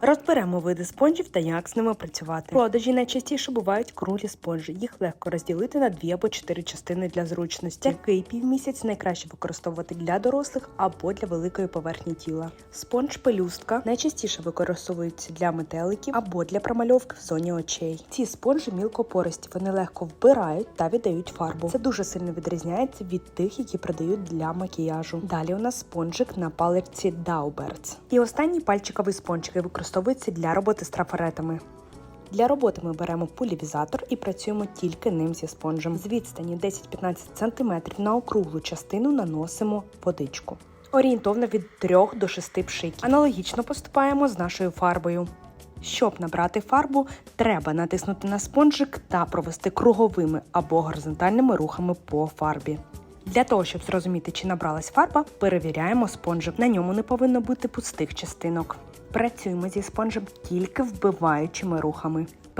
Розберемо види спонжів та як з ними працювати. Продажі найчастіше бувають круглі спонжі. Їх легко розділити на дві або чотири частини для зручності. Такий півмісяць найкраще використовувати для дорослих або для великої поверхні тіла. Спонж пелюстка найчастіше використовується для метеликів або для промальовки в зоні очей. Ці спонжі мілкопористі, вони легко вбирають та віддають фарбу. Це дуже сильно відрізняється від тих, які продають для макіяжу. Далі у нас спонжик на паличці Daubert. І останній пальчиковий спонжик який використовується для роботи з трафаретами. Для роботи ми беремо пулівізатор і працюємо тільки ним зі спонжем. З відстані 10-15 см на округлу частину наносимо водичку. Орієнтовно від 3 до 6 пшиків. Аналогічно поступаємо з нашою фарбою. Щоб набрати фарбу, треба натиснути на спонжик та провести круговими або горизонтальними рухами по фарбі. Для того, щоб зрозуміти, чи набралась фарба, перевіряємо спонжик. На ньому не повинно бути пустих частинок. Працюємо зі спонжем тільки вбиваючими рухами.